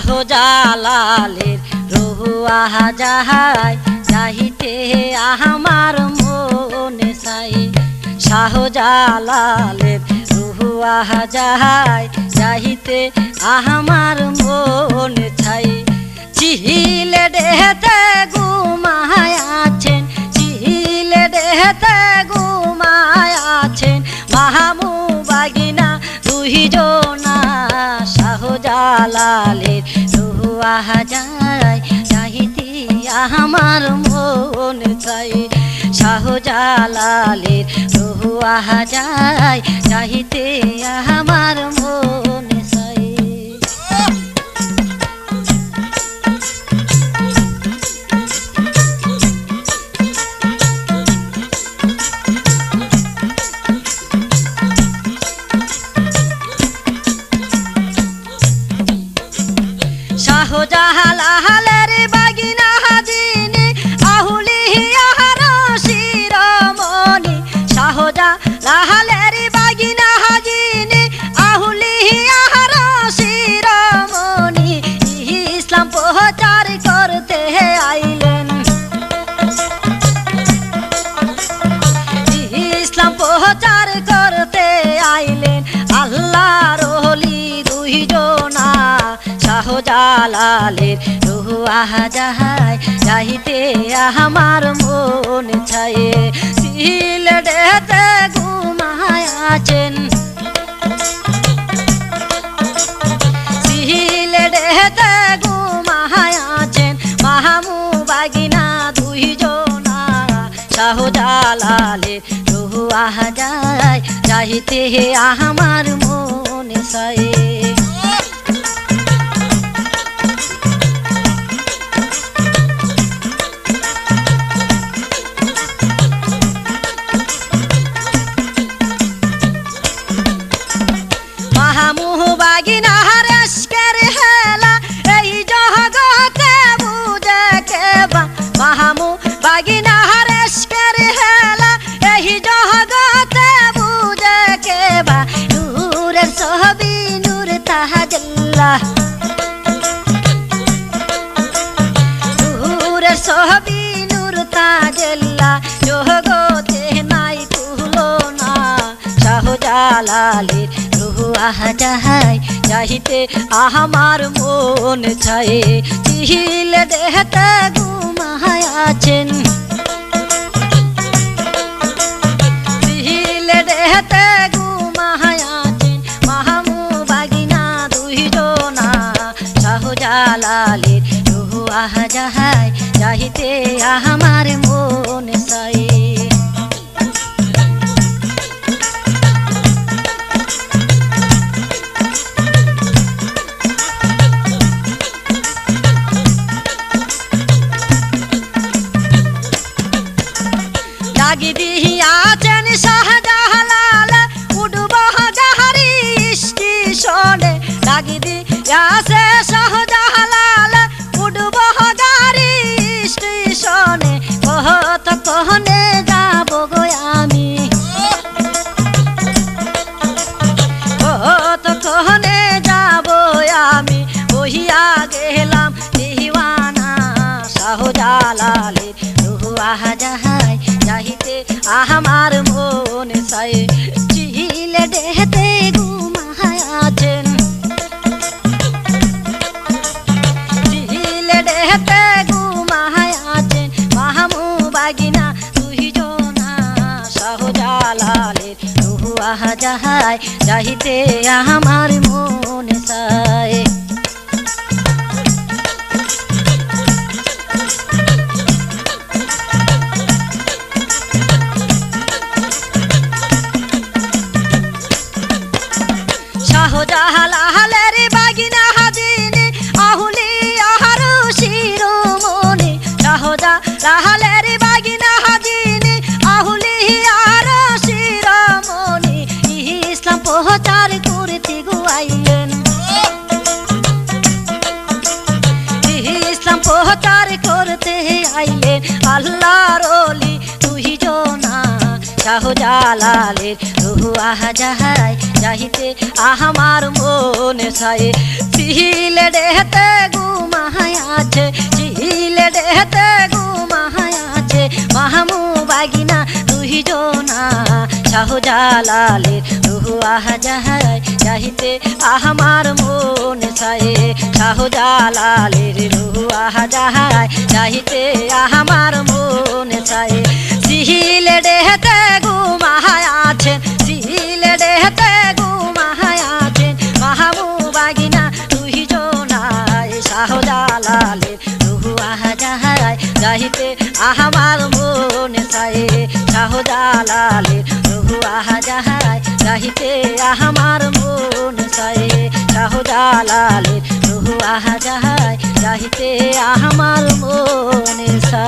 শাহজালালের রহুয়া যাহাই যাহিতে আমার মনে সাই শাহজালালের রহুয়া যাহাই যাহিতে আমার মনে ছাই চিহিলে দেহতে ঘুমায় আছেন, চিহিলে দেহতে ঘুমায় আছেন। মাহামু বাগিনা দুইজনা শাহজালালের রুয়া যায় চাহিতে আমার মন চাই শাহজালালের রুয়া যায় চাহিতে আমার ইসলাম প্রচার করতে আইলেন। ইসলাম প্রচার করতে আইলেন আল্লাহর হলি দুইজনা। শাহজালালের রুহা যাহাই যাইতে আমার মন ছায়ে সিলেটেতে ঘুমায় শাহজালালের রুহা যায় যাইতে আমার মন সায়ে। মাহামুহ রুহা যাহাই যাহিতে আহামার মন ছায়ে। চিহিল দেহতে ঘুমায় আছেন। চিহিল দেহতে ঘুমায় আছেন। মাহামু বাগিনা দুইজনা শাহজালালের রুহা যাহাই যাহিতে আহামার মন লাগি দিহিয়াছেন শাহজাহালাল উডব গাহারি স্টেশনে। লাগি দিয়াছে শাহজাহালাল উডব গাহারি স্টেশনে। কহত কহনে যাব গো আমি? কহত কহনে যাব আমি? বহিয়া গেলাম দিওয়ানা শাহজালালের। রুহা যাহাই যাহিতে আহামার মন সাই চিলে দেহতে ঘুমায় আছেন চিলে দেহতে ঘুমায় আছেন মাহামু বাগিনা দুইজনা শাহজালালের রুহা যাহাই যাহিতে আমার মন সাই প্রচার করতে গুয়াইলেন ইসলাম প্রচার করতে আইলেন আল্লাহর অলি তুই জনা, শাহজালালের রুহা যাহাই যাহিতে আহামার মনে সায়ে সিলে ডেহতে গুমাহায় আছে সিলে ডেহতে গুমাহায় আছে। মাহমু বাগিনা, তুই জোনা শাহজালালে রুহু আহা যাহায় চাহিতে আহমার মন সায়ে শাহজালালের রুহু আহা যাহায় চাহিতে আহমার মন সায়ে সিহিলে ডেহতে গুমাহায় আছেন, সিহিলে ডেহতে গুমাহায় আছেন। মাহমু বাগিনা তুই জোনায় শাহজালালের রুহু আহা যাহায় যাহিতে আহমার মন সায়ে শাহজালালের চাহিতে আমার মন সায়ে শাহজালালে রহু আহা যাহাই চাহিতে আমার মন সা